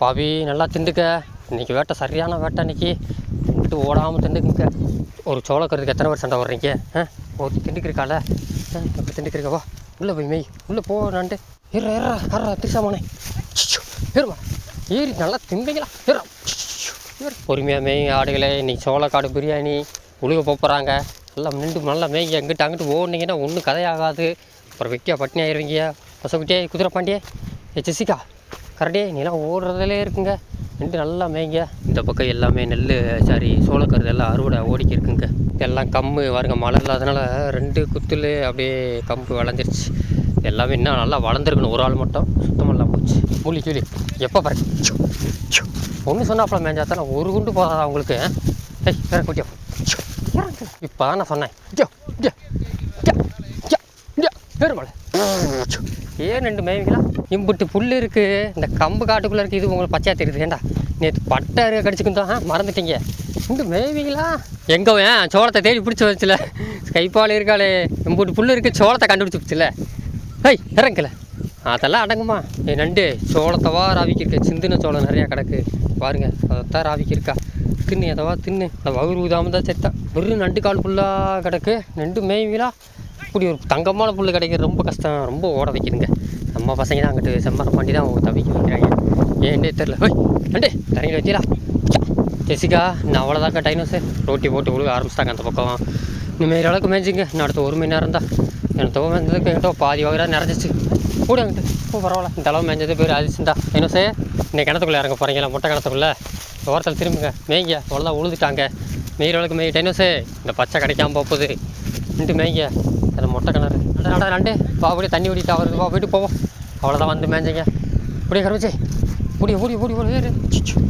பாவி நல்லா திண்டுக்க. இன்னைக்கு வேட்டை சரியான வேட்டை இன்றைக்கி விட்டு ஓடாமல் திண்டுக்குங்க ஒரு சோளக்கறதுக்கு எத்தனை பேர் சண்டை வர்றீங்க ஆ? ஒரு திண்டுக்கிருக்கால இப்போ திண்டுக்கிருக்க வா. உள்ளே போய் மெய். உள்ளே போ நான்ட்டு. ஏறா ஏறா ஏறா திருச்சாமானே ஏறுமா. ஏறி நல்லா திம்பிங்களா ஏறா பொறுமையாக மேய் ஆடுகளே. இன்றைக்கி சோளக்காடு பிரியாணி. உழுக போகிறாங்க நல்லா நின்று நல்லா மேய்ங்க. எங்கிட்ட அங்கிட்டு ஓடினீங்கன்னா ஒன்றும் கதையாகாது. அப்புறம் வெட்டியா பட்டினி ஆயிடுவீங்க பசக்குட்டியே குதிரை பாண்டியே. ஏ ஜெசிகா. கரடே நீலாம் ஓடுறதுலே இருக்குங்க. நெல் நல்லா மேய்ங்க. இந்த பக்கம் எல்லாமே நெல் சாரி சோளக்கருது எல்லாம் அறுவடை ஓடிக்கி இருக்குங்க. எல்லாம் கம்பு வருங்க மழை இல்லாதனால ரெண்டு குத்துல அப்படியே கம்பு வளர்ந்துருச்சு. எல்லாமே இன்னும் நல்லா வளர்ந்துருக்கணும். ஒரு ஆள் மட்டும் சுத்தமெல்லாம் போச்சு. மூலி கிளி எப்போ பாரு ஒன்று சொன்னாப்புல மேஞ்சா தானே. ஒரு குண்டு போதாதா அவங்களுக்கு ஏய் வேற குட்டியா. இப்போ தான் நான் சொன்னேன். ஐயோ, ஐயோ, ஐயோ, ஐயோ, ஐயோ, ஏன் ரெண்டு மேய்விங்களா? இம்புட்டு புல் இருக்குது இந்த கம்பு காட்டுக்குள்ளே இருக்குது இது உங்களுக்கு பச்சையாக தெரியுது. ஏண்டா? நேற்று பட்டை கடிச்சுக்கிட்டோம். ஆ மறந்துட்டீங்க. இந்த மேய்வீங்களா எங்கே ஏன் சோளத்தை தேடி பிடிச்சி வச்சுல கைப்பால் இருக்காளே. இம்புட்டு புல் இருக்குது சோளத்தை கண்டுபிடிச்சி ஹேய் இறங்கல. அதெல்லாம் அடங்குமா? ஏ நண்டு சோளத்தவா ராவிக்கிருக்க சிந்தின சோளம் நிறையா கிடக்கு. பாருங்க. அதைத்தான் ராவிக்கிருக்கா தின்னு எதவா தின்னு. அந்த வகுறு ஊதாமல் தான் செத்தான் வெறும் நண்டு கால் புல்லாக கிடக்கு. நண்டு மேய்வீங்களா இப்படி ஒரு தங்கமான புல் கிடைக்கிறது ரொம்ப கஷ்டம். ரொம்ப ஓட வைக்கிதுங்க. நம்ம பசங்க தான் அங்கிட்டு செம்மரம் பண்ணி தான் அவங்க தவிக்க வைக்கிறாங்க ஏன்னே தெரில ஓய் அண்டே தரையில் வச்சிடா ஜெசிகா நான் அவ்வளோதாக்கா டைனோஸு ரோட்டி போட்டு விழுக ஆரம்பிச்சிட்டாங்க அந்த பக்கம். இனிமேல் அளவுக்கு மேய்ஞ்சிங்க. நான் அடுத்த ஒரு மணி நேரம் தான் எனக்கு தோ மேய்ஞ்சதுக்கு என்கிட்ட பாதி வகையாக நிறைஞ்சிச்சு. கூட அங்கிட்டு. ஓ பரவாயில்ல. இந்த அளவு மேய்ஞ்சது பேர் அதிர்ஷ்டா டைனோஸே இன்னைக்கு கிணத்துக்குள்ளே இறங்க போகிறீங்களா முட்டை கிணத்துக்குள்ளே? ஓரத்தில் திரும்புங்க. மேய்ங்க. அவ்வளோதான் உழுதுட்டாங்க. மேய்கிற அளவுக்கு மெய். டைனோஸே இந்த பச்சை கிடைக்காம போகுது. ரெண்டு மேய்ங்க. அந்த மொட்டை கிணறு. நட நட நண்டு வா அப்படியே தண்ணி ஓடிட்டு அவருக்கு பா போயிட்டு போவோம். அவ்வளோதான் வந்து மேஞ்சிங்க அப்படியே கருமிச்சே. முடிய ஓடி ஓடி ஓடி ஏறு.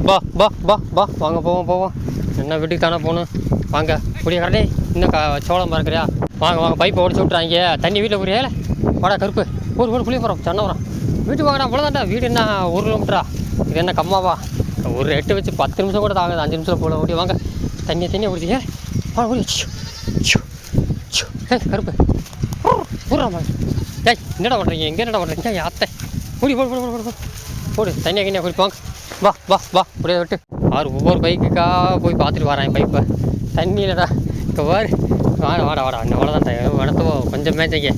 பா பா பா பா வாங்க போவோம் போவோம். என்ன வீட்டுக்கு தானே போகணும்? வாங்க. முடிய கரடே இன்னும் க சோளம் மறக்கிறியா வாங்க வாங்க. பைப்பை ஓடிச்சு விட்றாங்க தண்ணி வீட்டில் புரியல வாடா கருப்பு. ஒரு ஒரு புளிய போகிறோம் சென்னை வரோம் வீட்டுக்கு வாங்கடா அவ்வளோதான்டா வீடு என்ன ஒரு கிலோமீட்டரா இது என்ன கம்மாவா ஒரு எட்டு வச்சு பத்து நிமிஷம் கூட தாங்குது. அஞ்சு நிமிஷம் போகல ஓடி வாங்க. தண்ணியை தண்ணியை குடிச்சிங்க வா ஓடி ச்சு, ச்சு, கருப்பு. ஊர்றாமா ஏய் என்னடா பண்ணுறீங்க எங்கே என்னடா பண்ணுறீங்க யாத்தை அத்தை. போடு போடு போடு போடு போடு போடு தண்ணியாக போய் போங்க. வா வா வா அப்படியே விட்டு. ஆறு ஒவ்வொரு பைக்குக்கா போய் பார்த்துட்டு வரேன் பைப்பை. தண்ணி இல்லைடா இப்போ வாரு வாடா வாடா வாடா. இன்னும் அவ்வளோதான் வனத்தோ கொஞ்சம் மேய்ச்சிங்க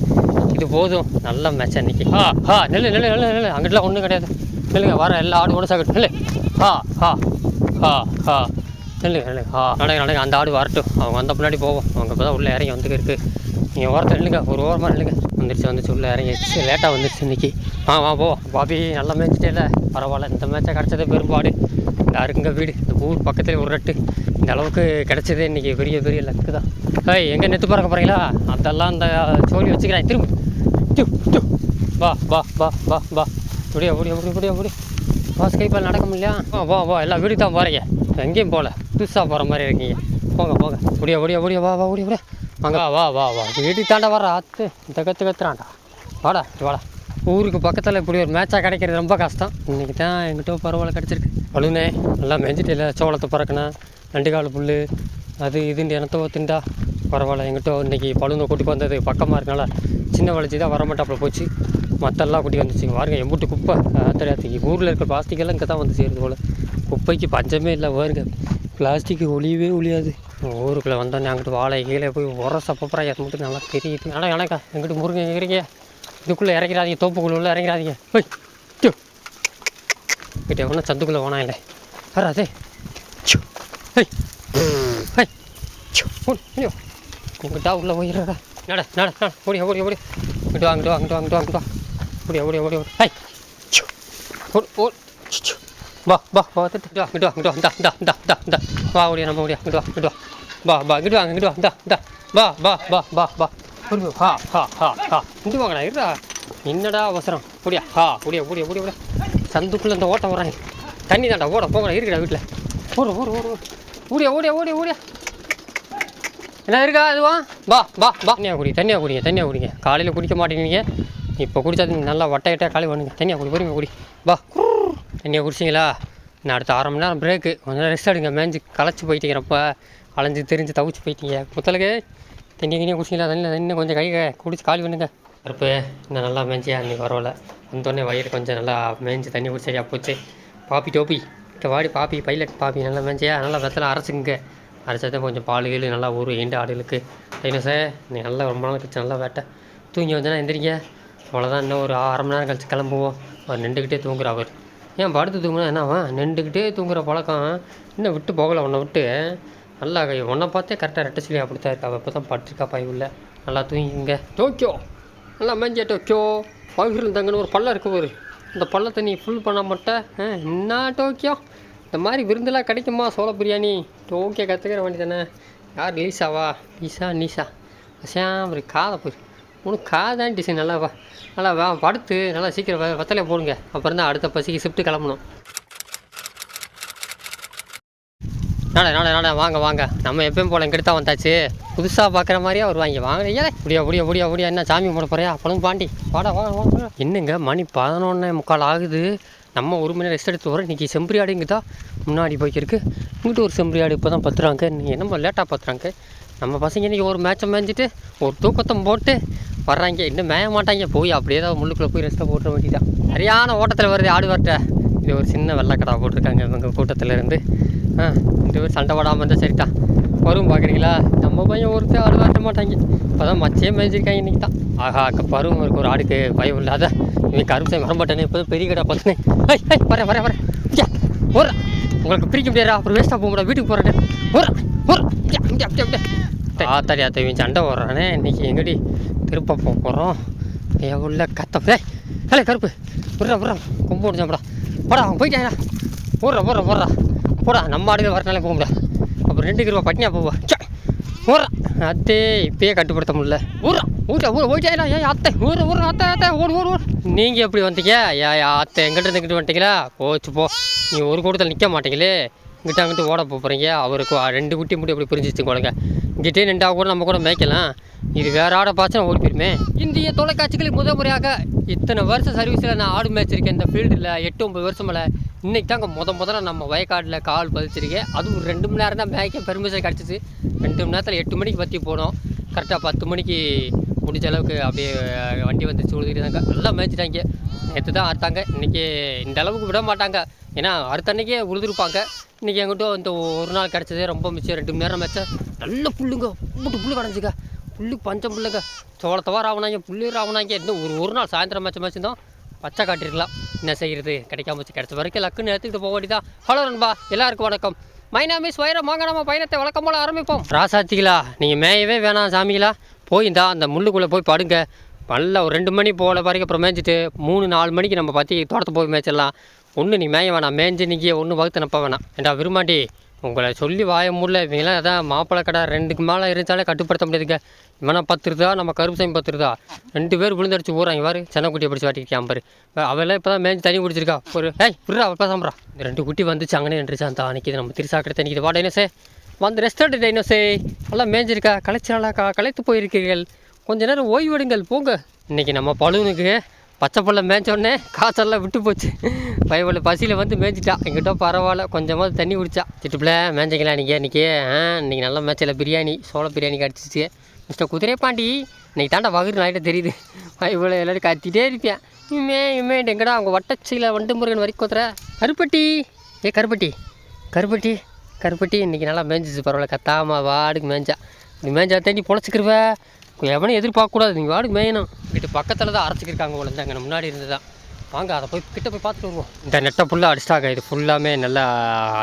இது போதும். நல்ல மேட்ச் அன்னைக்கு ஆ ஹா நெல்லு நெல்லு நெல்லு நெல்லு. அங்கிட்டலாம் ஒன்றும் கிடையாது. நெல்லுங்க வர எல்லா ஆடு ஒன்று சாக்கட்டும் நெல்லு. ஹா ஹா ஹா ஹா. நெல்லு நெல்லுங்க ஹா நடங்க நடங்க. அந்த ஆடு வரட்டும். அவங்க வந்த பின்னாடி போவோம். அவங்க இப்போ தான் உள்ளே இறங்கி வந்துக்கு இருக்குது நீங்கள் ஓரத்தில் நில்லுங்க. ஒரு ஓரமாக நில்லுங்க. வந்துருச்சு வந்துச்சு உள்ளே இறங்கிடுச்சு லேட்டாக வந்துருச்சு இன்றைக்கி ஆ வா போ. பாபி நல்லா மேய்ச்சிட்டே இல்லை. பரவாயில்ல. இந்த மேட்சை கிடச்சதே பெரும்பாடு. யாருக்குங்க வீடு இந்த ஊர் பக்கத்தில் ஒரு ரெட்டு. இந்த அளவுக்கு கிடச்சதே இன்றைக்கி பெரிய பெரிய லக்கு தான். ஏய் எங்கே நெத்து பறக்க போகிறீங்களா அதெல்லாம் அந்த சோழி வச்சுக்கிறேன். திரும்ப. டியூ டியூ வா வா வா வா வா. முடியா முடியா முடியும் முடியா முடியும் வா ஸ்கைப்பால் நடக்க முடியலையா? வா வா வா. எல்லா வீடு தான் போகிறீங்க எங்கேயும் போகல. புதுசாக போகிற மாதிரி இருக்கீங்க. போங்க போங்க. முடியா முடியா முடியா வா வா முடியா முடியா அங்கே வா வா வா வீட்டுக்கு தாண்டா வர அத்து இந்த கற்று கத்துறான்டா. வாடா வாடா. ஊருக்கு பக்கத்தில் இப்படி ஒரு மேட்சாக கிடைக்கிறது ரொம்ப கஷ்டம். இன்றைக்கி தான் எங்கிட்ட பரவாயில்ல கிடச்சிருக்கு. அழுனே நல்லா இல்லை. சோளத்தை பறக்கணும் நண்டுகால் புல் அது இதுன்னு எனத்தோ திண்டா. பரவாயில்ல எங்கிட்ட இன்றைக்கி பழுனை கூட்டி வந்தது பக்கமாக இருக்கனால சின்ன வளர்ச்சி தான் வரமாட்டாப்புல போச்சு. மற்றெல்லாம் கூட்டி வந்துச்சு. பாருங்க எம்புட்டு குப்பை. தெரியாதுக்கு ஊரில் இருக்கிற பிளாஸ்டிக்கெல்லாம் இங்கே தான் வந்து சேருது போல். குப்பைக்கு பஞ்சமே இல்லை பாருங்க. பிளாஸ்டிக்கு ஒளியவே ஒழியாது ஊருக்குள்ளே வந்தோடனே அங்கிட்டு வாழை கீழே போய் உரச பப்பரா அது மட்டும் நல்லா தெரியுது. ஆனால் எனக்கா எங்கிட்டு முருங்கை இருக்கிறீங்க இதுக்குள்ளே இறங்கிறாதீங்க தோப்புக்குள்ளே உள்ள இறங்கிறாதீங்க ஓய் டியூ கிட்ட ஒன்றும் சந்துக்குள்ளே போனா இல்லை. வராதே ஹை ஹை ஐயோ உங்கள்கிட்ட உள்ளே போயிடுறா. நட நட நட. ஓடி ஓடி ஓடி இங்கிட்டு வாங்கிட்டு வாங்கிட்டு வாங்கிட்டு வாங்கிட்டு வா இங்கிட்டு வா ஓடி ஓடி ஓடி ஓடி ஹை பா பா ச்சு. திட்டு இங்கிட்டு வா இங்கிட்டு வா இங்கிட்டு வா இந்தா இந்தா இந்தா இந்தா வா ஓடியா நம்ம ஓடியா இங்கிட்டு வா இங்கிட்டு வா பா வா இங்கிட்டு வா இங்கிட்டு வா இந்தா இந்தா வா வா வா வா வா ஒரு ஹா ஹா ஹா ஹா இங்கிட்டு வாங்கடா இருடா என்னடா அவசரம் ஓடியா ஹா ஓடியா ஓடியா ஓடியா ஓடியா சந்துக்குள்ளே இந்த ஓட்டம் வர்றாங்க தண்ணி தாண்டா ஓட போங்கடா இருக்குடா வீட்டில் ஓடு ஓடு ஓடு ஓடு. ஓடியா ஓடியா ஓடியா ஓடியா என்ன இருக்கா அதுவா வா பா பா தண்ணியாக குடி தண்ணியாக குடிங்க தனியாக குடிங்க காலையில் குடிக்க மாட்டேங்கிறீங்க இப்போ குடித்தா நீங்க நல்லா வட்டையிட்டா காலி பண்ணுங்க தனியாக குடி பொறுமையாக குடி பா தண்ணியை குடிச்சிங்களா? நான் அடுத்த அரை மணி நேரம் பிரேக்கு கொஞ்சம் நேரம் ரெஸ்ட் எடுங்க. மேஞ்சு களைச்சி போயிட்டீங்கிறப்ப அலைஞ்சு தெரிஞ்சு தவிச்சு போயிட்டீங்க. முத்தலுக்கு தண்ணி தண்ணியாக குடிச்சிங்களா? தண்ணியில் தண்ணி கொஞ்சம் கை குடிச்சு காலி பண்ணுங்க. கருப்பு இன்னும் நல்லா மேய்ஞ்சியா அன்றைக்கி பரவாயில்ல. வந்தோடனே வயிறு கொஞ்சம் நல்லா மேய்ஞ்சி தண்ணி குடிச்சு சரியாக போச்சு. பாப்பி டோப்பி இப்போ வாடி பாப்பி பைலட் பாப்பி நல்லா மேஞ்சியா? நல்லா வெத்தலை அரைச்சிங்க அரைச்சாதான் கொஞ்சம் பால் கீழ் நல்லா ஊறும் ஏண்ட ஆடுகளுக்கு. என்ன சார் நீ நல்லா ரொம்ப நாள் கழிச்சு நல்லா வேட்டை. தூங்கி வந்தேன்னா எந்திரிங்க. அவ்வளோதான் இன்னும் ஒரு அரை மணி நேரம் கழிச்சு கிளம்புவோம். அவர் நின்றுக்கிட்டே தூங்குற அவர். ஏன் படுத்து தூங்கினா என்னவா நின்றுக்கிட்டே தூங்குற பழக்கம். இன்னும் விட்டு போகலை உன்னை விட்டு. நல்லா உன்னை பார்த்தே கரெக்டாக ரெட்டை சொல்லி அப்படி தான் இருக்கா? அவள் இப்போ தான் படுத்துருக்கா உள்ள. நல்லா தூங்கிங்க. டோக்கியோ. நல்லா மேஞ்சியா டோக்கியோ. பகுதியில் தங்கன்னு ஒரு பள்ளம் இருக்குது ஒரு இந்த பள்ளத்தை நீ ஃபுல் பண்ண மாட்டேன் ஆ, என்ன டோக்கியோ? இந்த மாதிரி விருந்தெல்லாம் கிடைக்குமா சோள பிரியாணி? டோக்கியோ கற்றுக்கிற வேண்டி தானே. யார் லீசாவா? லீசா நீசா? அசியாம் ஒரு காதை போய் உனக்கு காதான் டிசைன் நல்லா வா நல்லா வா படுத்து நல்லா சீக்கிரம் வத்தலையை போடுங்க. அப்புறம் தான் அடுத்த பசிக்கு ஷிஃப்ட்டு கிளம்பணும். நாடா நாடா நாடா வாங்க வாங்க. நம்ம எப்பயும் போல எங்கிட்ட தான் வந்தாச்சு. புதுசாக பார்க்குற மாதிரியே வருவாங்க வாங்க ஏன் முடியா முடியா முடியா முடியா என்ன சாமி போட போறியா? பழம் பாண்டி. வாடா வாங்க வாங்க என்னங்க மணி பதினொன்னே முக்கால் ஆகுது. நம்ம ஒரு மணி ரெஸ்ட் எடுத்து வரோம் இன்றைக்கி செம்பரி ஆடு இங்கே தான் முன்னாடி போய்க்கிருக்கு. இங்கிட்ட ஒரு செம்பரி ஆடு இப்போ தான் பத்துறாங்க. நீங்கள் என்னமோ லேட்டாக பத்துறாங்க. நம்ம பசங்க இன்றைக்கி ஒரு மேட்சை மேய்ஞ்சிட்டு ஒரு தூக்கத்தை போட்டு வர்றாங்க. இன்னும் மேய மாட்டாங்க. போய் அப்படியே தான் முள்ளுக்குள்ளே போய் ரெஸ்ட்டை போட்டுற வேண்டியதான் சரியான ஓட்டத்தில் வருது ஆடு வரட்ட. இது ஒரு சின்ன வெள்ளக்கடா போட்டிருக்காங்க இவங்க கூட்டத்தில் இருந்து ஆ இந்த ஒரு சண்டை போடாமல் இருந்தால் சரிதான். வரும் பார்க்குறீங்களா? நம்ம பையன் ஒருத்தர் ஆடு வாட்ட மாட்டாங்க. இப்போ தான் மச்சே மேய்ச்சிருக்காங்க இன்றைக்கி தான் ஆஹா அக்கா பருவம் இருக்கு. ஒரு ஆடுக்கு பயம் இல்லாத. இவன் கரும்பு செய்ய வரமாட்டேனே இப்போ பெரிய கடை பார்த்துனே. வரேன் வரேன் வரேன். ஒரு. உங்களுக்கு பிரிக்க முடியாதா? அப்புறம் வேஸ்ட்டாக போக முடியாது வீட்டுக்கு போகிறேன் ஒரு ஒரு. அப்படியே அப்படியே அப்படியே ஆத்தாடி ஆத்தா இவன் சண்டை வர்றானே இன்னைக்கு எங்கடி? திருப்ப போக போகிறோம் என் உள்ள கத்த. ஏய் ஹலே கருப்பு. விட்றா விட்றா. கொம்பு முடிச்சாப்படா போடா. அவன் போயிட்டாங்கடா போடுறா போடுறா போடுறா. போடா நம்ம ஆடுகள் வரனாலே போக முடியாது. அப்புறம் ரெண்டு கிருவா பட்டினியா போவா ஊறா அத்தே இப்பயே கட்டுப்படுத்த முடியல. ஊரா ஊரா ஊர் போயிட்டா ஏன் அத்தை ஊர ஊர அத்தை அத்தை ஓடு ஊர் ஊர் நீங்கள் எப்படி வந்தீங்க? ஏ அத்தை எங்கிட்ட இருந்துக்கிட்டு வந்துட்டீங்களா போச்சு போ. நீ ஒரு கூட்டத்தில் நிற்க மாட்டீங்களே. இங்கிட்ட அங்கிட்டு ஓட போகிறீங்க அவருக்கு ரெண்டு குட்டி முடி அப்படி பிரிஞ்சிச்சு கொடுங்க இங்கிட்டே நின்றா கூட நம்ம கூட மேய்க்கலாம். இது வேற ஆடை பார்த்து ஓடி போயிருமே இந்திய தொலைக்காட்சிகளில் முதல் முறையாக இத்தனை வருஷம் சர்வீஸில் நான் ஆடு மேய்ச்சிருக்கேன். இந்த ஃபீல்டில் எட்டு ஒம்பது வருஷம் மேலே. இன்றைக்கி தாங்க முத முதல்ல நம்ம வயக்காட்டில் கால் பதிச்சிருக்கேன் அதுவும் ஒரு ரெண்டு மணி நேரம் தான் மேய்க்க பெர்மிஷன் கிடச்சிச்சு. ரெண்டு மணி நேரத்தில் எட்டு மணிக்கு பற்றி போனோம். கரெக்டாக பத்து மணிக்கு முடிஞ்ச அளவுக்கு அப்படியே வண்டி வந்து சூழ்ந்துக்கிட்டு தாங்க நல்லா மேய்ச்சிட்டாங்க நேற்று தான் அறுத்தாங்க. இன்றைக்கி இந்த அளவுக்கு விட மாட்டாங்க. ஏன்னா அடுத்த அன்னைக்கே உழுதுருப்பாங்க. இன்றைக்கி எங்கிட்ட இந்த ஒரு நாள் கிடச்சதே ரொம்ப மிச்சம். ரெண்டு மணி நேரம் மேய்ச்சா நல்ல புல்லுங்க. புட்டு புல்லு கிடஞ்சிக்க புல்லு பஞ்சம் புல்லுங்க. சோளத்தவா ராவணாங்க புல்லு ராவணாங்க. இன்னும் ஒரு ஒரு நாள் சாயந்தரம் மேட்ச் மேய்ச்சிருந்தோம் பச்சை காட்டிருக்கலாம். என்ன செய்கிறது கிடைக்காம வச்சு கிடச்ச வரைக்கும் லக்குன்னு எடுத்துக்கிட்டு போக வேண்டியதான் ஹலோ நண்பா எல்லாருக்கும் வணக்கம். மைனாமி ஸ்வயரம் வாங்க நம்ம பயணத்தை வழக்கம் போல ஆரம்பிப்போம். ராசாத்திகளா நீங்கள் மேயவே வேணாம் சாமிகளா. போய் இந்தா அந்த முள்ளுக்குள்ளே போய் படுங்க. நல்லா ஒரு ரெண்டு மணி போல வரைக்கும் அப்புறம் மேய்ஞ்சிட்டு மூணு நாலு மணிக்கு நம்ம பற்றி தோட்டத்தை போய் மேய்ச்சிடலாம். ஒன்று நீ மேய வேணாம். மேய்ஞ்சி நீங்கள் ஒன்று வகுத்து நப்ப வேணாம். ஏண்டா விரும்பாண்டி உங்களை சொல்லி வாய முடியல இவங்களாம் அதான் மாப்பிள்ளை கடை. ரெண்டுக்கு மேலே இருந்தாலே கட்டுப்படுத்த முடியாதுங்க. இவனா பத்து இருந்தா நம்ம கருப்பு சாமி பத்து இருந்தா ரெண்டு பேர் விழுந்தடிச்சு ஊறாங்க பாரு. சென்னக்குட்டியை பிடிச்சி வாட்டிருக்கான் பாரு. அவெல்லாம் இப்போ தான் மேய்ஞ்சி தண்ணி குடிச்சிருக்கா. ஒரு ஏய் விட்றா அப்பா சாம்பிட்றா இந்த ரெண்டு குட்டி வந்துச்சு. அங்கனே நின்றுச்சு அந்த அன்னைக்கு நம்ம திருசாக்கடை தண்ணிக்கு வா சே வந்து ரெஸ்ட் எடுத்து டைனோஸே நல்லா மேய்ஞ்சிருக்கா களைச்சாலா களைத்து போயிருக்கீர்கள். கொஞ்ச நேரம் ஓய்வெடுங்கள் போங்க. இன்றைக்கி நம்ம பழுவனுக்கு பச்சை புல்ல மேய்ச்சோடனே காய்ச்சல்லாம் விட்டு போச்சு. பயவுள்ள பசியில் வந்து மேய்ச்சிட்டா எங்கிட்ட பரவாயில்ல கொஞ்சமாவது தண்ணி குடிச்சா. சிட்டுப்பில் மேய்ஞ்சிக்கலாம் இன்றைக்கி இன்றைக்கி ஆ இன்றைக்கி நல்லா மேய்ச்சல பிரியாணி சோள பிரியாணி கிடச்சிச்சு. மிஸ்டர் குதிரை பாண்டி இன்னைக்கு தாண்டா வகுறு நாயிட்ட தெரியுது. பயவுள்ள எல்லோரும் கத்திட்டே இருப்பேன் இமே இமே எங்கடா அவங்க வட்டச்சியில் வண்டு முருகன் வரைக்கும் குத்துற? கருப்பட்டி. ஏ கருப்பட்டி. கருப்பட்டி. கருப்பட்டி இன்றைக்கி நல்லா மேய்ஞ்சிச்சு பரவாயில்ல. கத்தாமல் வாடுக்கு மேய்ஞ்சா நீ மேய்ஞ்சா தேடி பொழைச்சிக்கிருவ. எவனையும் எதிர்பார்க்கக்கூடாது. நீங்கள் வாடுக்கு மேயணும். வீட்டு பக்கத்தில் தான் அரைச்சிக்கிருக்காங்க போல முன்னாடி இருந்து தான் வாங்க அதை போய் கிட்ட போய் பார்த்துட்டு வருவோம். இந்த நெட்டை ஃபுல்லாக அடிச்சிட்டாங்க இது ஃபுல்லாமே நல்லா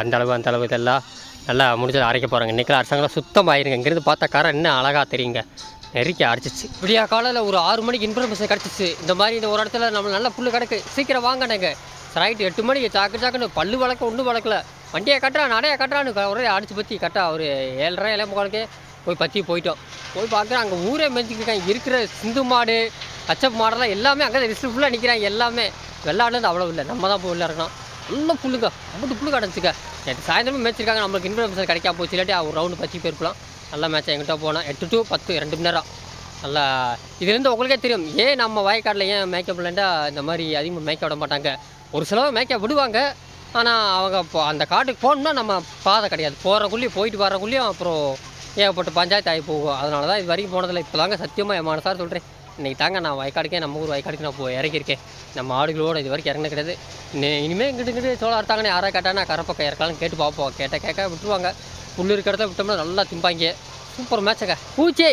அந்த அளவு அந்த அளவு இதெல்லாம் நல்லா முடிஞ்சதை அரைக்க போகிறாங்க இன்றைக்கெல்லாம் அரைச்சாங்களா சுத்தமாயிருங்க. இங்கேருந்து பார்த்தா காரம் இன்னும் அழகாக தெரியுங்க. நெருக்கி அடிச்சிச்சு. இப்படியா காலையில் ஒரு ஆறு மணிக்கு இன்ஃபர்மேஷன் கிடச்சிச்சு. இந்த மாதிரி இந்த ஒரு இடத்துல நம்ம நல்ல புல் கிடக்கு. சீக்கிரம் வாங்கினேங்க ரைட்டு எட்டு மணிக்கு சாக்கு சாக்குன்னு பல்லு வளர்க்க ஒன்றும் வளர்க்கல. வண்டியை கட்டுறா நடையை கட்டுறான்னு ஒரே அடிச்சு பற்றி கட்டா ஒரு ஏழரை ஏழை முக்காலுக்கே போய் பற்றி போயிட்டோம். போய் பார்க்குறேன் அங்கே ஊரே மெஞ்சிக்கிருக்காங்க இருக்கிற சிந்து மாடு கச்சப் மாடெல்லாம் எல்லாமே அங்கே ரிஸ்ட் ஃபுல்லாக நிற்கிறாங்க எல்லாமே. வெள்ளாடுலேருந்து அவ்வளோ இல்லை. நம்ம தான் போய் உள்ள இருக்கணும் நல்லா புல்லுங்க. அம்பிட்டு புல்லு கிடச்சிக்க நேற்று சாயந்தரமே மேய்ச்சிருக்காங்க. நம்மளுக்கு இன்ஃபர்மேஷன் கிடைக்காம போச்சு. இல்லாட்டி ஒரு ரவுண்டு பற்றி போயிருக்கலாம். நல்லா மேட்ச் எங்கிட்ட போனோம் எட்டு டு பத்து ரெண்டு மணி நேரம். நல்லா இதுலேருந்து உங்களுக்கே தெரியும். ஏன் நம்ம வயக்காட்டில் ஏன் மேய்க்க பிள்ளைண்டா இந்த மாதிரி அதிகமாக மேய்க்க விட மாட்டாங்க. ஒரு சிலவை மேய்க்க விடுவாங்க. ஆனால் அவங்க இப்போ அந்த காட்டுக்கு போகணும்னா நம்ம பாதை கிடையாது. போகிறக்குள்ளேயும் போயிட்டு வரக்குள்ளேயும் அப்புறம் ஏகப்பட்ட பஞ்சாயத்து ஆகி போகும். அதனால தான் இது வரைக்கும் போனதில்லை. இப்போ தாங்க சத்தியமாக என் மனசார் சொல்கிறேன் இன்றைக்கி தாங்க நான் வயக்காடுக்கே நம்ம ஊர் வயக்காடுக்கு நான் போய் இறக்கியிருக்கேன் நம்ம ஆடுகளோட இது வரைக்கும் இறங்கின கிடையாது. இனிமேல் இனிமே இங்கிட்டு இங்கிட்டு சோளம் அறுத்தாங்கன்னு கேட்டால் கேட்டானா கரப்பக்கம் இறக்கலாம் கேட்டு பார்ப்போம். கேட்டால் கேட்க விட்டுருவாங்க. புல் இருக்கிற இடத்த விட்டோம்னா நல்லா திம்பாங்க. சூப்பர் மேட்சக்கா பூச்சே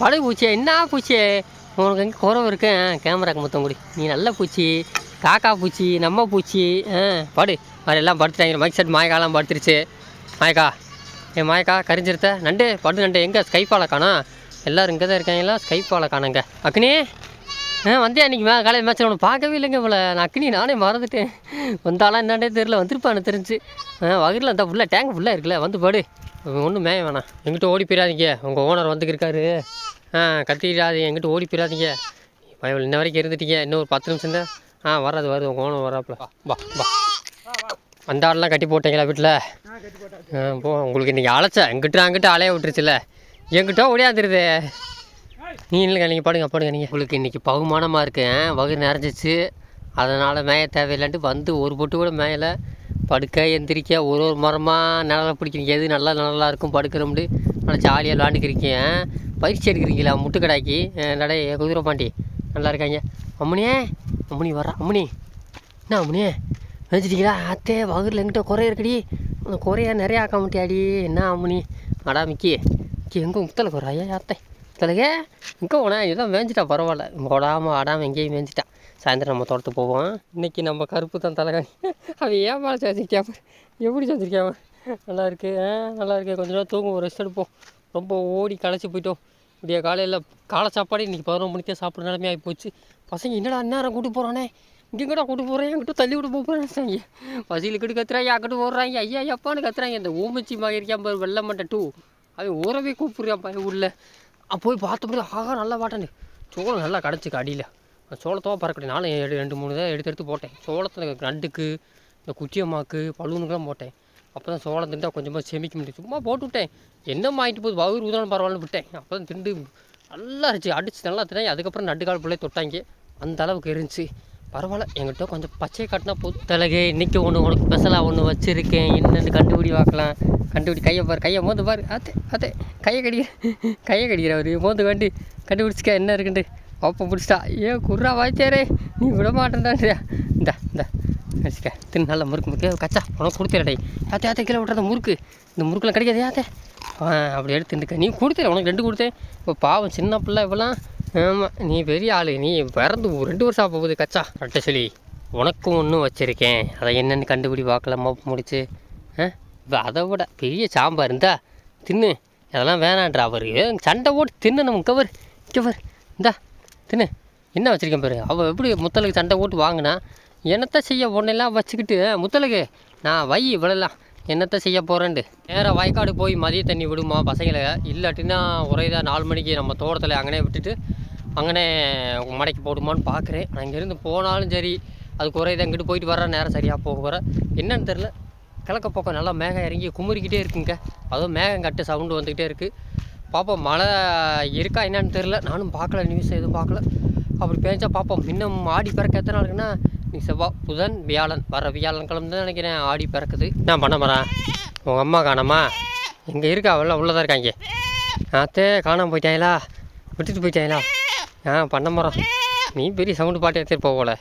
படகு பூச்சே. என்ன பூச்சே? உனக்கு எங்கே குறவு இருக்கேன் கேமராக்கு மொத்தம் கூடி. நீ நல்ல பூச்சி. காக்கா பூச்சி நம்ம பூச்சி ஆ படு. மாதிரி எல்லாம் படுத்துட்டாங்க. Mic set மாயக்காலாம் படுத்துருச்சு. மாயக்கா என் மாயக்கா கரிஞ்சிருத்த? நண்டு படு நண்டு. எங்கே? ஸ்கைப்பால காணா எல்லோரும் இங்கே தான் இருக்காங்களா ஸ்கைப்பால காணுங்க. அக்னி? ஆ வந்தே அன்றைக்கி மே காலையில் மேட்ச்சில் ஒன்று பார்க்கவே இல்லைங்க போல. நான் அக்னி நானே மறந்துட்டேன். வந்தாலாம் என்னன்னே தெரில வந்திருப்பான்னு தெரிஞ்சு. ஆ வகிரில் அந்த ஃபுல்லாக டேங்க் ஃபுல்லாக இருக்குல்ல. வந்து படு. ஒன்றும் மேய வேணாம். எங்கிட்ட ஓடி போயிடாதீங்க. உங்கள் ஓனர் வந்துக்கிருக்காரு ஆ கத்திடாதீங்க. எங்கிட்ட ஓடி போயிடாதீங்க. இன்ன வரைக்கும் இருந்துட்டீங்க. இன்னும் ஒரு பத்து நிமிஷம் தான். ஆ வராது வருது. உங்கள் ஓனர் வராப்புல. வா வா அந்த கட்டி போட்டீங்களா வீட்டில் ஆ போ உங்களுக்கு இன்றைக்கி அழைச்ச. எங்கிட்ட அங்கிட்ட அலைய விட்டுருச்சுல. எங்கிட்ட ஓடியாந்துருது. நீ இல்லைங்க நீங்கள் படுங்க படுங்க நீங்கள் உங்களுக்கு இன்றைக்கி பகுமானமாக இருக்கு. வகு நிறைஞ்சிச்சு. அதனால் மேய தேவையில்லைன்ட்டு வந்து ஒரு பொட்டு கூட மேயலை. படுக்க எந்திரிக்க ஒரு ஒரு மரமாக நிழலை பிடிக்கிறீங்க. எது நல்லா நல்லா இருக்கும் படுக்கிறோம்னு நல்லா ஜாலியாக விளாண்டுக்கிறீங்க பயிற்சி எடுக்கிறீங்களா முட்டுக்கடாக்கி நடை குதிரை பாண்டி. நல்லா இருக்காங்க. அம்முனியே அம்முனி வர்றா அம்முனி. என்ன அம்முனியே வச்சுட்டீங்களா அத்தே வகுரில் எங்கிட்ட குறைய இருக்குடி. அந்த குறைய நிறையா ஆக்க மாட்டியாடி. என்ன அம்முனி? அடா மிக்கி. மிக்கி எங்கே முத்தலை குறை? ஐயா அத்தை முத்தலகே இங்கே போனேன் இதெல்லாம் மேய்ஞ்சிட்டா பரவாயில்ல. ஓடாமல் ஆடாமல் எங்கேயும் மேய்ஞ்சிட்டான் சாயந்தரம் நம்ம தோட்டத்துக்கு போவோம். இன்றைக்கி நம்ம கருப்பு தான் தலைகாணி. அவன் ஏன் மேலே சேர்த்துருக்கியா எப்படி சேர்த்துருக்கியா நல்லா இருக்குது ஆ நல்லா இருக்குது கொஞ்ச நேரம் தூங்குவோம் ரெஸ்ட் எடுப்போம். ரொம்ப ஓடி களைச்சி போயிட்டோம். இப்படியா காலையில் காலை சாப்பாடு இன்றைக்கி பதினொரு மணிக்கே சாப்பிட்ற நிலைமை ஆகி போச்சு. பசங்க என்னடா அந்நேரம் கூட்டு போகிறானே இங்கேங்கடா கூட்டு போகிறேன் என்கிட்ட தள்ளி விட போகிறாங்க பசியில் கிட்ட கத்துறாங்க அங்கிட்டு ஓடுறாங்க ஐயா அப்பான்னு கத்துறாங்க. இந்த ஊமச்சி மகிழ்க்காம பாரு வெள்ளை மண்டை டூ. அவன் ஊறவே கூப்பிடுறான் பையன் உள்ள அப்போ போய் பார்த்தபடி ஆகா நல்லா பாட்டேன்னு சோளம் நல்லா கிடச்சிக்கு அடியில். சோளத்தோ பறக்கடி நானும் ரெண்டு மூணு தான் எடுத்து எடுத்து போட்டேன். சோளத்தில் நண்டுக்கு இந்த குச்சியம்மாக்கு பழுவனுக்குலாம் போட்டேன். அப்போ தான் சோளம் திண்டா கொஞ்சமாக செமிக்க முடியும். சும்மா போட்டு விட்டேன் என்னம்மா ஆகிட்டு போகுது? வயிறு உதவணும் பரவாயில்ல விட்டேன். அப்போ தான் திண்டு. நல்லா இருந்துச்சு. அடித்து நல்லா தினேன் அதுக்கப்புறம் நட்டுக்கால் பிள்ளை தொட்டாங்க. அந்த அளவுக்கு இருந்துச்சு. பரவாயில்ல. எங்கிட்ட கொஞ்சம் பச்சை காட்டினா போதும். தலகு இன்னைக்கு ஒன்று உனக்கு ஸ்பெஷலாக ஒன்று வச்சுருக்கேன். என்னென்னு கண்டுபிடி பார்க்கலாம். கண்டுபிடி. கையை பாரு. கையை மோந்து பாரு. அத்தே அதே கையை கடிக்க. கையை கடிக்கிற அவரு. மோந்து கண்டு. கண்டுபிடிச்சிக்க என்ன இருக்குன்ட்டு. அப்போ பிடிச்சிட்டா. ஏ குர்ரா வாய்ச்சாரே நீ விட மாட்டேன்டான்றியா இந்த இந்த. வச்சுக்க. தின்னு நல்ல முறுக்கு முறுக்கு கச்சா. உனக்கு கொடுத்துடடே ஆத்தே ஆத்தே கீழே விட்றத முறுக்கு. இந்த முறுக்கெலாம் கிடைக்காது ஆத்தே. அப்படி எடுத்து திண்டுக்க நீ கொடுத்துரு உனக்கு ரெண்டு கொடுத்தேன். இப்போ பாவம் சின்ன பிள்ளை இப்போலாம் ஆமாம் நீ பெரிய ஆள். நீ பிறந்து ரெண்டு வருஷம் ஆக போகுது கச்சா. கரெக்டாக சொல்லி. உனக்கும் ஒன்றும் வச்சுருக்கேன். அதை என்னென்னு கண்டுபிடி பார்க்கலாமா முடிச்சு. ஆ? இப்போ அதை விட பெரிய சாம்பார் இருந்தா தின்னு. அதெல்லாம் வேணான்றா அவர். சண்டை போட்டு தின்னு நம்ம கவர் கவர் இந்தா தின்னு. என்ன வச்சுருக்கேன் பாரு. அவள் எப்படி முத்தலுக்கு சண்டை போட்டு வாங்கினா? என்னத்தை செய்ய ஒன்றெல்லாம் வச்சுக்கிட்டு முத்தலுக்கு நான் வை இவ்வளோலாம் என்னத்தை செய்ய போகிறேன்ட்டு நேராக வயக்காடு போய் மதிய தண்ணி விடுமா பசங்களை? இல்லாட்டினா ஒரே நாலு மணிக்கு நம்ம தோட்டத்தில் அங்கனே விட்டுட்டு அங்கனே மடைக்கு போடுமான்னு பார்க்குறேன் நான் இங்கேருந்து போனாலும் சரி அதுக்கு ஒரே தான் இங்கிட்டு போயிட்டு வர நேரம் சரியாக போக வர என்னன்னு தெரில கிழக்க பக்கம் நல்லா மேகம் இறங்கி குமுறிக்கிட்டே இருக்குங்க. அதுவும் மேகம் கட்டு சவுண்டு வந்துக்கிட்டே இருக்குது பார்ப்போம் மழை இருக்கா என்னன்னு தெரில நானும் பார்க்கல நியூஸ் எதுவும் பார்க்கல அப்படி பேஞ்சா பார்ப்போம் இன்னும் ஆடி பிறக்க எத்தனை நாளுக்குன்னா நீ செவ்வாய் புதன் வியாழன். வர வியாழன் கிழமை தான் நினைக்கிறேன் ஆடி பிறக்குது. என்ன பண்ண போகிறேன் உங்கள் அம்மா காணாமா? இங்கே இருக்கா? அவெல்லாம் உள்ளே தான் இருக்காங்க. அத்தே காணாமல் போயிட்டாங்களா? விட்டுட்டு போயிட்டாங்களா? ஆ பண்ண மரம் நீ பெரிய சவுண்டு பாட்டு எடுத்துகிட்டு போகல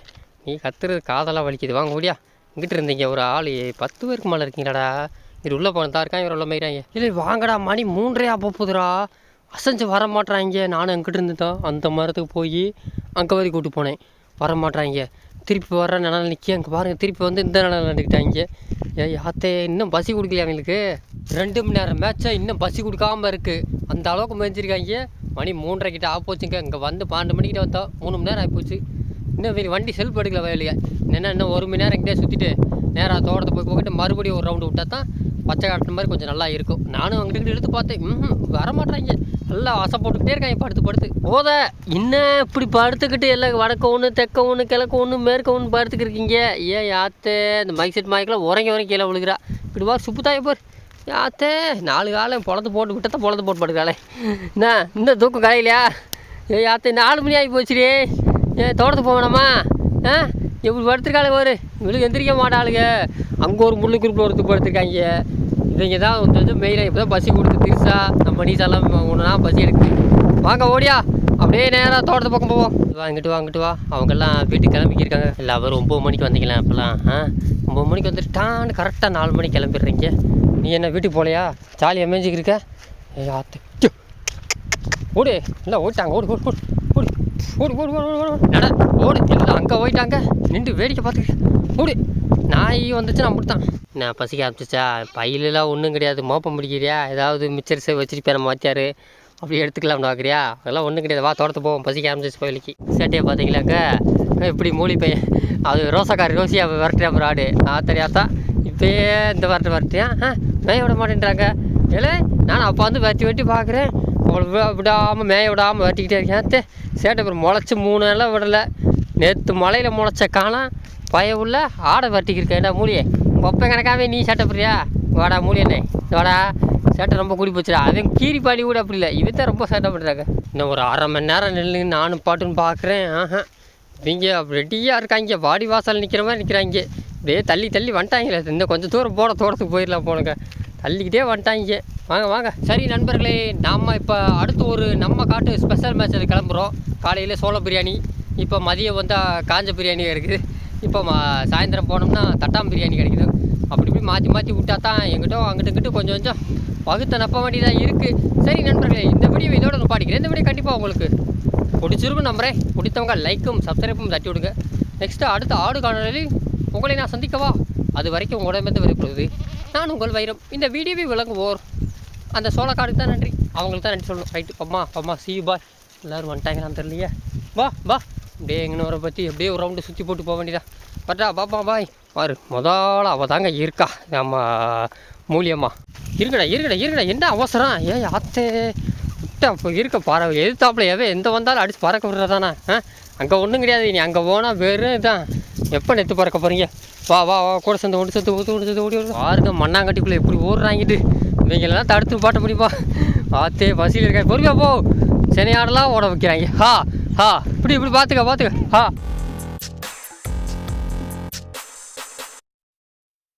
நீ கத்துறது காதெல்லாம் வலிக்குது. வாங்க ஓடியா. இங்கிட்டு இருந்தீங்க. ஒரு ஆள் பத்து பேருக்கு மேலே இருக்கீங்களாடா. இது உள்ளே போனதா இருக்கான். இவர் உள்ள மேய்றாங்க இல்லை வாங்கடா மணி மூன்றே போகுதுடா. அசைஞ்சு வர மாட்றாங்க நானும் எங்கிட்ட இருந்துட்டோம். அந்த மரத்துக்கு போய் அங்கே வரைக்கும் கூட்டு போனேன். வர மாட்றாங்க திருப்பி வர நிலம் நிற்க அங்கே பாருங்கள் திருப்பி வந்து இந்த நிலம் நின்றுக்கிட்டாங்க ஏன் யாத்தே இன்னும் பசி கொடுக்கலையா எங்களுக்கு? ரெண்டு மணி நேரம் மேட்சா இன்னும் பசி கொடுக்காம இருக்குது அந்த அளவுக்கு மேய்ஞ்சிருக்காங்க மணி மூன்றரை கிட்ட ஆக போச்சுங்க இங்கே வந்து பன்னெண்டு மணிக்கிட்ட வந்தோம். மூணு மணி நேரம் ஆகிப்போச்சு இன்னும் வெளியே வண்டி செல்ஃப் எடுக்கல வயலுங்க என்ன இன்னும் ஒரு மணி நேரம் இங்கே சுற்றிட்டு நேராக தோட்டத்தை போய் போய்கிட்டு மறுபடியும் ஒரு ரவுண்டு விட்டா தான் பச்சை காட்டின மாதிரி கொஞ்சம் நல்லா இருக்கும். நானும் அங்கிட்டு எடுத்து பார்த்தேன். ம் வரமாட்டாங்க நல்லா ஆசை போட்டுக்கிட்டே இருக்காங்க படுத்து படுத்து. போத இன்னும் இப்படி படுத்துக்கிட்டு எல்லாம் வடக்க ஒன்று தெக்க ஒன்று கிழக்க ஒன்று மேற்க ஒன்று படுத்துக்கிருக்கீங்க ஏன் யாத்தே இந்த மைக் செட் மாய்க்கெல்லாம் உறங்கி உறங்கி கீழே விழுகிறா. இப்படி வா சுப்புதாய போர். யாத்தே நாலு காலம் பொழத்து போட்டு விட்டத்தை பொழத்து போட்டு படுக்காளே என்ன இந்த தூக்கம் கலையிலையா? ஏ யாத்தே நாலு மணி ஆகி போச்சுடே. ஏன் தோட்டத்துக்கு போவேணாமா ஆ? இப்படி படுத்துருக்காளே ஒரு இவளுக்கு எந்திரிக்க மாட்டாளுங்க அங்கே ஒரு முள்ளு குரூப்பில் ஒருத்தர் படுத்துருக்காங்க. இவங்க தான் வந்து மெயினாக இப்போ தான் பசி கொடுத்து திருசா நம்ம நீசாலாம் ஒன்றுனா பசி எடுக்குது. வாங்க ஓடியா. அப்படியே நேராக தோட்டத்து பக்கம் போவோம். வா இங்கிட்டு வா இங்கிட்டு வா. அவங்கெல்லாம் வீட்டுக்கு கிளம்பிக்கிருக்காங்க எல்லாரும் ஒம்பது மணிக்கு வந்தீங்களா அப்போல்லாம் ஆ? ஒம்பது மணிக்கு வந்துட்டான்னு கரெக்டாக நாலு மணிக்கு கிளம்பிடுறீங்க. நீ என்ன வீட்டுக்கு போகலையா? ஜாலியாக மேய்ஞ்சிக்கிருக்க ஏ ஆத்து. ஓடு. இல்லை ஓடிட்டாங்க. ஓடு ஓடு ஓடு. ஓடு. ஓடு ஓடு ஓடு ஓடு ஓடு. நட. ஓடு. எல்லாம் அங்கே போயிட்டாங்க. நின்று வேடிக்கை பார்த்துக்க. ஓடு. நாய் வந்துச்சு நான் முடித்தான் நான் பசிக்க ஆரம்பிச்சிச்சா பையிலலாம் ஒன்றும் கிடையாது. மோப்பம் பிடிக்கிறியா? ஏதாவது மிச்சர் சேவ் வச்சுட்டு பேர மாற்றியார் அப்படி எடுத்துக்கலாம் பார்க்குறியா அதெல்லாம் ஒன்றும் கிடையாது. வா தோட்டத்து போவோம். பசிக்க ஆரம்பிச்சிச்சு கோயிலுக்கு. சேட்டையை பார்த்தீங்களாக்க இப்படி மூலி பையன் அது ரோசாக்கார் ரோசியா விரட்டுறா அப்புறம் ஆடு. ஆத்தரியாத்தா இப்பயே இந்த வரட்டு வரட்டியா ஆ மேய விட மாட்டேன்றாங்க. ஏலே நான் அப்போ வந்து வெட்டி வெட்டி பார்க்குறேன் அவளை விடாமல் மேய விடாமல் வெட்டிக்கிட்டே இருக்கேன். சேட்டை அப்புறம் முளைச்சி மூணு எல்லாம் விடலை. நேற்று மலையில் முளைச்ச காணம் பய உள்ள ஆடை வெட்டிக்கிருக்கேன். என்ன மூலியே ஒப்பை கணக்காகவே நீ சேட்டை புரியா வாடா மூலியண்ணே வாடா. சேட்டை ரொம்ப கூடி போச்சுடா. அவன் கீரி பாடி கூட அப்படி இல்லை. இவன் தான் ரொம்ப சேட்டை பண்ணுறாங்க இன்னும் ஒரு அரை மணி நேரம் நின்று நானும் பாட்டுன்னு பார்க்குறேன் ஆஹா. இவங்க ரெடியாக இருக்காங்க. வாடி வாசல் நிற்கிற மாதிரி நிற்கிறாங்க அப்படியே தள்ளி தள்ளி வந்துட்டாங்களே. இன்னும் கொஞ்சம் தூரம் போட தோட்டத்துக்கு போயிடலாம் போனுங்க அள்ளிக்கிட்டே வந்துட்டாங்க. வாங்க வாங்க. சரி நண்பர்களே நாம் இப்போ அடுத்து ஒரு நம்ம காட்டு ஸ்பெஷல் மேட்ச் அது கிளம்புறோம். காலையில் சோள பிரியாணி இப்போ மதியம் வந்தால் காஞ்ச பிரியாணி இருக்குது. இப்போ சாயந்தரம் போனோம்னா தட்டாம் பிரியாணி கிடைக்குது. அப்படி இப்படி மாற்றி மாற்றி விட்டா தான் எங்கிட்ட அங்கிட்ட இங்கிட்ட கொஞ்சம் கொஞ்சம் வகுத்த நப்ப வேண்டியதாக இருக்குது சரி நண்பர்களே இந்த வீடியோ இதோட நிப்பாடிக்கிறேன் இந்த வீடியோ கண்டிப்பாக உங்களுக்கு பிடிச்சிருக்கும் நம்புகிறேன் பிடித்தவங்க லைக்கும் சப்ஸ்கிரைப்பும் தட்டி விடுங்க. நெக்ஸ்ட்டு அடுத்த ஆடு காணொலி உங்களை நான் சந்திக்கவா? அது வரைக்கும் உங்களிடமிருந்து வெளிப்படுது நான் உங்கள் வைரம். இந்த வீடியோவை விளங்குவோர். அந்த சோளக்காடுக்கு தான் நன்றி. அவங்களுக்கு தான் நன்றி சொல்லணும். ரைட்டு அம்மா அம்மா சி பாய் எல்லோரும் வந்துட்டாங்களான்னு தெரியலையே. வா வா. அப்படியே எங்கன்னு பற்றி அப்படியே ஒரு ரவுண்டு சுற்றி போட்டு போக வேண்டியதா பட்டா பாப்பா பாய் பாரு முதல்ல அவள் தாங்க இருக்கா. நம்ம மூலியம்மா. இருக்கடா இருக்கடா இருக்கடா என்ன அவசரம்? ஏ ஆத்தே. விட்டா இப்போ இருக்க பறவை எதிர்த்தாப்புல எவன் எந்த வந்தாலும் அடிச்சு பறக்க விடுறதானே? ஆ? அங்கே ஒன்றும் கிடையாது. நீ அங்கே போனால் வெறும் இதான். எப்போ நெத்து பறக்க போகிறீங்க வா வா வா கூட சேர்ந்து ஒன்று சேர்த்து ஓடி ஒன்று சேர்த்து ஓடி ஓடி. பாருங்க மண்ணாங்கட்டிக்குள்ளே எப்படி ஓடுறாங்கிட்டு. இவங்களெல்லாம் தடுத்து பாட்ட முடியுமா பார்த்தே பசியில் இருக்கா பொறுமையா போ. சென்னையாடெல்லாம் ஓட வைக்கிறாங்க. ஹா ஹா. இப்படி இப்படி பார்த்துக்க பார்த்துக்க ஹா.